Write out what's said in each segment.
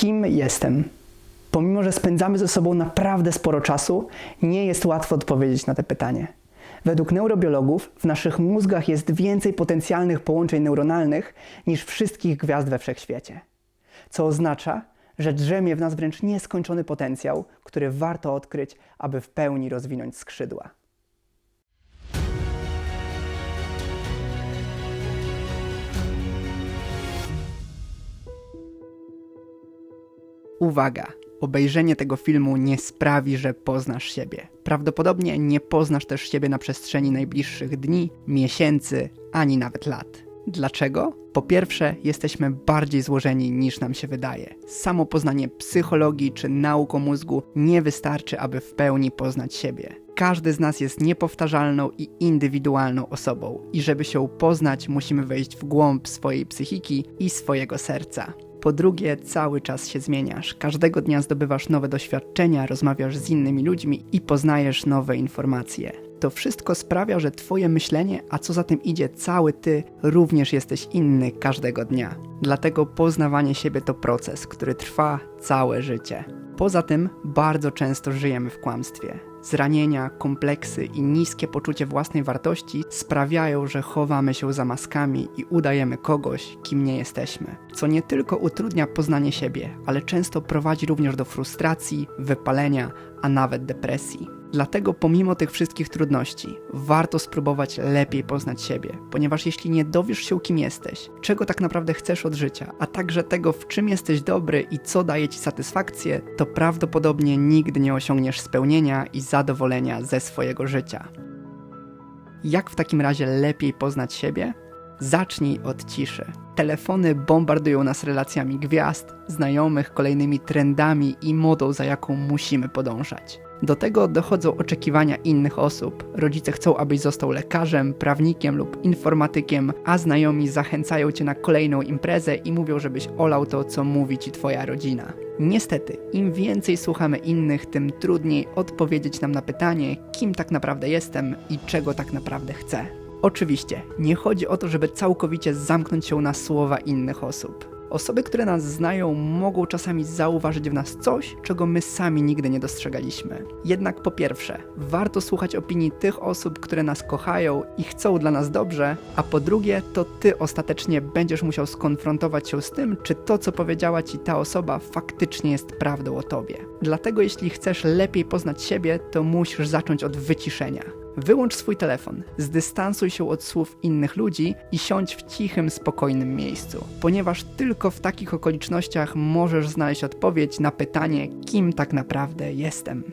Kim jestem? Pomimo, że spędzamy ze sobą naprawdę sporo czasu, nie jest łatwo odpowiedzieć na to pytanie. Według neurobiologów w naszych mózgach jest więcej potencjalnych połączeń neuronalnych niż wszystkich gwiazd we wszechświecie. Co oznacza, że drzemie w nas wręcz nieskończony potencjał, który warto odkryć, aby w pełni rozwinąć skrzydła. Uwaga! Obejrzenie tego filmu nie sprawi, że poznasz siebie. Prawdopodobnie nie poznasz też siebie na przestrzeni najbliższych dni, miesięcy, ani nawet lat. Dlaczego? Po pierwsze, jesteśmy bardziej złożeni niż nam się wydaje. Samo poznanie psychologii czy nauk o mózgu nie wystarczy, aby w pełni poznać siebie. Każdy z nas jest niepowtarzalną i indywidualną osobą, i żeby się poznać, musimy wejść w głąb swojej psychiki i swojego serca. Po drugie, cały czas się zmieniasz. Każdego dnia zdobywasz nowe doświadczenia, rozmawiasz z innymi ludźmi i poznajesz nowe informacje. To wszystko sprawia, że Twoje myślenie, a co za tym idzie, cały Ty, również jesteś inny każdego dnia. Dlatego poznawanie siebie to proces, który trwa całe życie. Poza tym, bardzo często żyjemy w kłamstwie. Zranienia, kompleksy i niskie poczucie własnej wartości sprawiają, że chowamy się za maskami i udajemy kogoś, kim nie jesteśmy. Co nie tylko utrudnia poznanie siebie, ale często prowadzi również do frustracji, wypalenia, a nawet depresji. Dlatego pomimo tych wszystkich trudności, warto spróbować lepiej poznać siebie, ponieważ jeśli nie dowiesz się, kim jesteś, czego tak naprawdę chcesz od życia, a także tego, w czym jesteś dobry i co daje ci satysfakcję, to prawdopodobnie nigdy nie osiągniesz spełnienia i zadowolenia ze swojego życia. Jak w takim razie lepiej poznać siebie? Zacznij od ciszy. Telefony bombardują nas relacjami gwiazd, znajomych, kolejnymi trendami i modą, za jaką musimy podążać. Do tego dochodzą oczekiwania innych osób. Rodzice chcą, abyś został lekarzem, prawnikiem lub informatykiem, a znajomi zachęcają cię na kolejną imprezę i mówią, żebyś olał to, co mówi ci twoja rodzina. Niestety, im więcej słuchamy innych, tym trudniej odpowiedzieć nam na pytanie, kim tak naprawdę jestem i czego tak naprawdę chcę. Oczywiście, nie chodzi o to, żeby całkowicie zamknąć się na słowa innych osób. Osoby, które nas znają, mogą czasami zauważyć w nas coś, czego my sami nigdy nie dostrzegaliśmy. Jednak po pierwsze, warto słuchać opinii tych osób, które nas kochają i chcą dla nas dobrze, a po drugie, to ty ostatecznie będziesz musiał skonfrontować się z tym, czy to, co powiedziała ci ta osoba, faktycznie jest prawdą o tobie. Dlatego, jeśli chcesz lepiej poznać siebie, to musisz zacząć od wyciszenia. Wyłącz swój telefon, zdystansuj się od słów innych ludzi i siądź w cichym, spokojnym miejscu, ponieważ tylko w takich okolicznościach możesz znaleźć odpowiedź na pytanie, kim tak naprawdę jestem.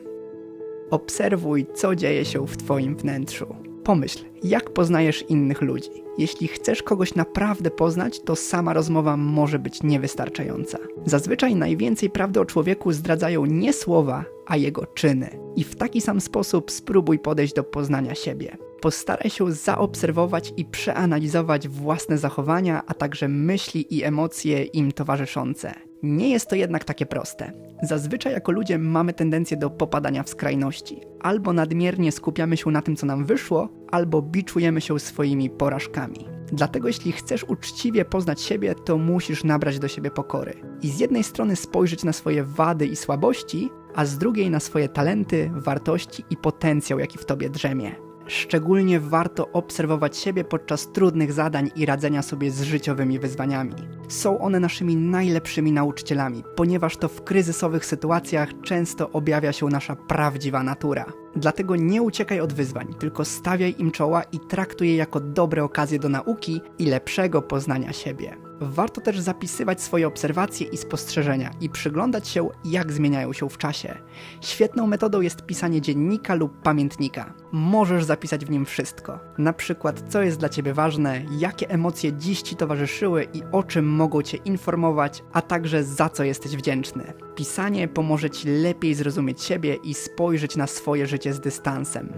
Obserwuj, co dzieje się w Twoim wnętrzu. Pomyśl, jak poznajesz innych ludzi. Jeśli chcesz kogoś naprawdę poznać, to sama rozmowa może być niewystarczająca. Zazwyczaj najwięcej prawdy o człowieku zdradzają nie słowa, a jego czyny. I w taki sam sposób spróbuj podejść do poznania siebie. Postaraj się zaobserwować i przeanalizować własne zachowania, a także myśli i emocje im towarzyszące. Nie jest to jednak takie proste. Zazwyczaj jako ludzie mamy tendencję do popadania w skrajności. Albo nadmiernie skupiamy się na tym, co nam wyszło, albo biczujemy się swoimi porażkami. Dlatego jeśli chcesz uczciwie poznać siebie, to musisz nabrać do siebie pokory. I z jednej strony spojrzeć na swoje wady i słabości, a z drugiej na swoje talenty, wartości i potencjał, jaki w tobie drzemie. Szczególnie warto obserwować siebie podczas trudnych zadań i radzenia sobie z życiowymi wyzwaniami. Są one naszymi najlepszymi nauczycielami, ponieważ to w kryzysowych sytuacjach często objawia się nasza prawdziwa natura. Dlatego nie uciekaj od wyzwań, tylko stawiaj im czoła i traktuj je jako dobre okazje do nauki i lepszego poznania siebie. Warto też zapisywać swoje obserwacje i spostrzeżenia i przyglądać się, jak zmieniają się w czasie. Świetną metodą jest pisanie dziennika lub pamiętnika. Możesz zapisać w nim wszystko. Na przykład, co jest dla Ciebie ważne, jakie emocje dziś Ci towarzyszyły i o czym mogą Cię informować, a także za co jesteś wdzięczny. Pisanie pomoże Ci lepiej zrozumieć siebie i spojrzeć na swoje życie z dystansem.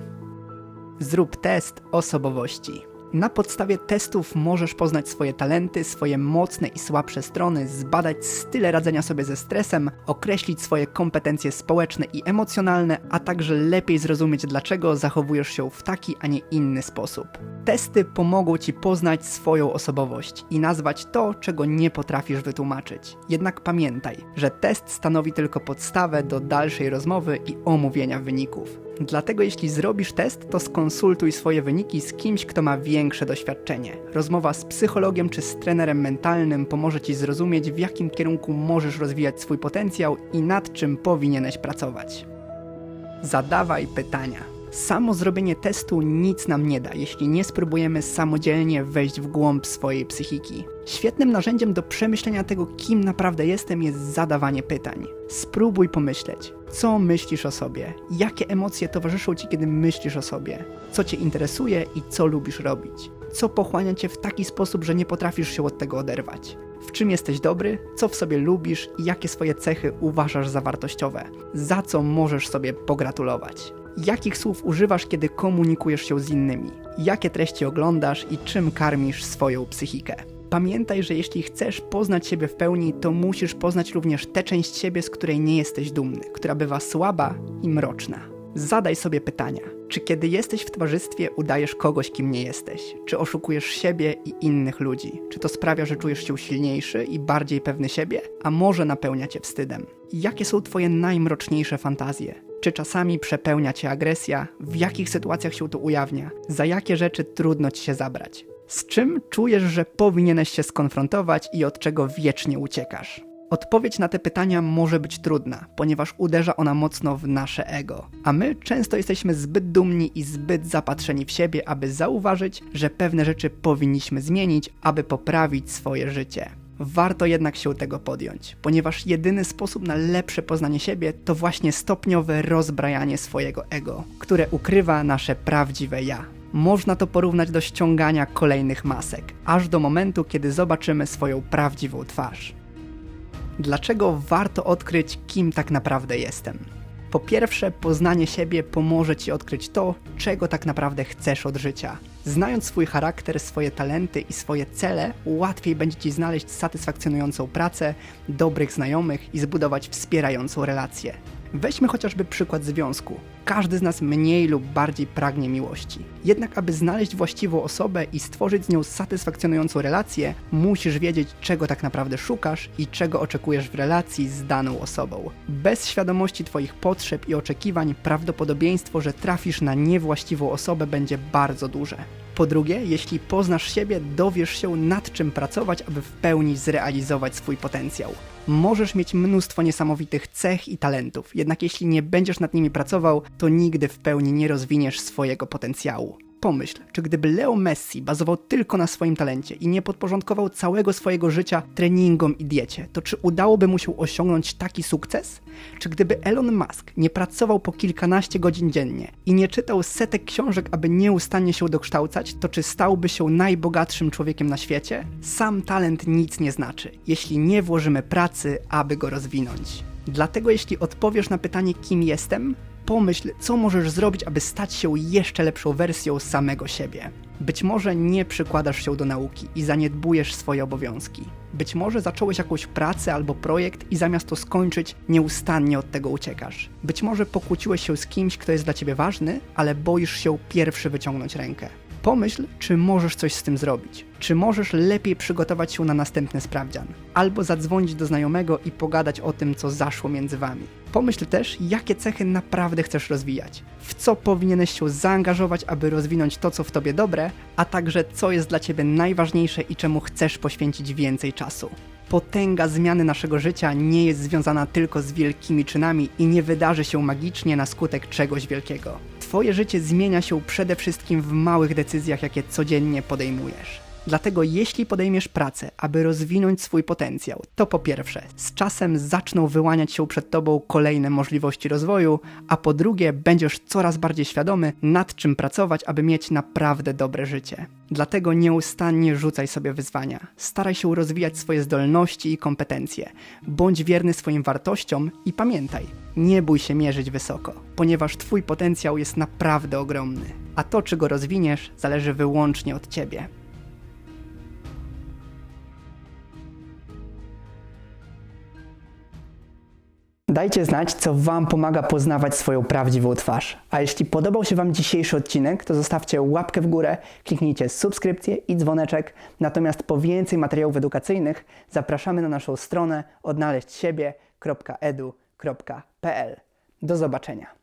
Zrób test osobowości. Na podstawie testów możesz poznać swoje talenty, swoje mocne i słabsze strony, zbadać style radzenia sobie ze stresem, określić swoje kompetencje społeczne i emocjonalne, a także lepiej zrozumieć, dlaczego zachowujesz się w taki, a nie inny sposób. Testy pomogą ci poznać swoją osobowość i nazwać to, czego nie potrafisz wytłumaczyć. Jednak pamiętaj, że test stanowi tylko podstawę do dalszej rozmowy i omówienia wyników. Dlatego jeśli zrobisz test, to skonsultuj swoje wyniki z kimś, kto ma większe doświadczenie. Rozmowa z psychologiem czy z trenerem mentalnym pomoże ci zrozumieć, w jakim kierunku możesz rozwijać swój potencjał i nad czym powinieneś pracować. Zadawaj pytania. Samo zrobienie testu nic nam nie da, jeśli nie spróbujemy samodzielnie wejść w głąb swojej psychiki. Świetnym narzędziem do przemyślenia tego, kim naprawdę jestem, jest zadawanie pytań. Spróbuj pomyśleć, co myślisz o sobie, jakie emocje towarzyszą ci, kiedy myślisz o sobie, co cię interesuje i co lubisz robić, co pochłania cię w taki sposób, że nie potrafisz się od tego oderwać. W czym jesteś dobry, co w sobie lubisz i jakie swoje cechy uważasz za wartościowe, za co możesz sobie pogratulować. Jakich słów używasz, kiedy komunikujesz się z innymi? Jakie treści oglądasz i czym karmisz swoją psychikę? Pamiętaj, że jeśli chcesz poznać siebie w pełni, to musisz poznać również tę część siebie, z której nie jesteś dumny, która bywa słaba i mroczna. Zadaj sobie pytania. Czy kiedy jesteś w towarzystwie, udajesz kogoś, kim nie jesteś? Czy oszukujesz siebie i innych ludzi? Czy to sprawia, że czujesz się silniejszy i bardziej pewny siebie? A może napełnia cię wstydem? Jakie są twoje najmroczniejsze fantazje? Czy czasami przepełnia cię agresja? W jakich sytuacjach się to ujawnia? Za jakie rzeczy trudno ci się zabrać? Z czym czujesz, że powinieneś się skonfrontować i od czego wiecznie uciekasz? Odpowiedź na te pytania może być trudna, ponieważ uderza ona mocno w nasze ego. A my często jesteśmy zbyt dumni i zbyt zapatrzeni w siebie, aby zauważyć, że pewne rzeczy powinniśmy zmienić, aby poprawić swoje życie. Warto jednak się tego podjąć, ponieważ jedyny sposób na lepsze poznanie siebie to właśnie stopniowe rozbrajanie swojego ego, które ukrywa nasze prawdziwe ja. Można to porównać do ściągania kolejnych masek, aż do momentu, kiedy zobaczymy swoją prawdziwą twarz. Dlaczego warto odkryć, kim tak naprawdę jestem? Po pierwsze, poznanie siebie pomoże ci odkryć to, czego tak naprawdę chcesz od życia. Znając swój charakter, swoje talenty i swoje cele, łatwiej będzie ci znaleźć satysfakcjonującą pracę, dobrych znajomych i zbudować wspierającą relację. Weźmy chociażby przykład związku. Każdy z nas mniej lub bardziej pragnie miłości. Jednak, aby znaleźć właściwą osobę i stworzyć z nią satysfakcjonującą relację, musisz wiedzieć, czego tak naprawdę szukasz i czego oczekujesz w relacji z daną osobą. Bez świadomości Twoich potrzeb i oczekiwań, prawdopodobieństwo, że trafisz na niewłaściwą osobę będzie bardzo duże. Po drugie, jeśli poznasz siebie, dowiesz się nad czym pracować, aby w pełni zrealizować swój potencjał. Możesz mieć mnóstwo niesamowitych cech i talentów, jednak jeśli nie będziesz nad nimi pracował, to nigdy w pełni nie rozwiniesz swojego potencjału. Pomyśl, czy gdyby Leo Messi bazował tylko na swoim talencie i nie podporządkował całego swojego życia treningom i diecie, to czy udałoby mu się osiągnąć taki sukces? Czy gdyby Elon Musk nie pracował po kilkanaście godzin dziennie i nie czytał setek książek, aby nieustannie się dokształcać, to czy stałby się najbogatszym człowiekiem na świecie? Sam talent nic nie znaczy, jeśli nie włożymy pracy, aby go rozwinąć. Dlatego jeśli odpowiesz na pytanie, kim jestem, pomyśl, co możesz zrobić, aby stać się jeszcze lepszą wersją samego siebie. Być może nie przykładasz się do nauki i zaniedbujesz swoje obowiązki. Być może zacząłeś jakąś pracę albo projekt i zamiast to skończyć, nieustannie od tego uciekasz. Być może pokłóciłeś się z kimś, kto jest dla ciebie ważny, ale boisz się pierwszy wyciągnąć rękę. Pomyśl, czy możesz coś z tym zrobić. Czy możesz lepiej przygotować się na następny sprawdzian, albo zadzwonić do znajomego i pogadać o tym, co zaszło między wami. Pomyśl też, jakie cechy naprawdę chcesz rozwijać, w co powinieneś się zaangażować, aby rozwinąć to, co w tobie dobre, a także co jest dla ciebie najważniejsze i czemu chcesz poświęcić więcej czasu. Potęga zmiany naszego życia nie jest związana tylko z wielkimi czynami i nie wydarzy się magicznie na skutek czegoś wielkiego. Twoje życie zmienia się przede wszystkim w małych decyzjach, jakie codziennie podejmujesz. Dlatego jeśli podejmiesz pracę, aby rozwinąć swój potencjał, to po pierwsze, z czasem zaczną wyłaniać się przed tobą kolejne możliwości rozwoju, a po drugie, będziesz coraz bardziej świadomy, nad czym pracować, aby mieć naprawdę dobre życie. Dlatego nieustannie rzucaj sobie wyzwania. Staraj się rozwijać swoje zdolności i kompetencje. Bądź wierny swoim wartościom i pamiętaj, nie bój się mierzyć wysoko, ponieważ twój potencjał jest naprawdę ogromny a to, czy go rozwiniesz, zależy wyłącznie od ciebie. Dajcie znać, co Wam pomaga poznawać swoją prawdziwą twarz. A jeśli podobał się Wam dzisiejszy odcinek, to zostawcie łapkę w górę, kliknijcie subskrypcję i dzwoneczek. Natomiast po więcej materiałów edukacyjnych zapraszamy na naszą stronę odnaleźć siebie.edu.pl. Do zobaczenia.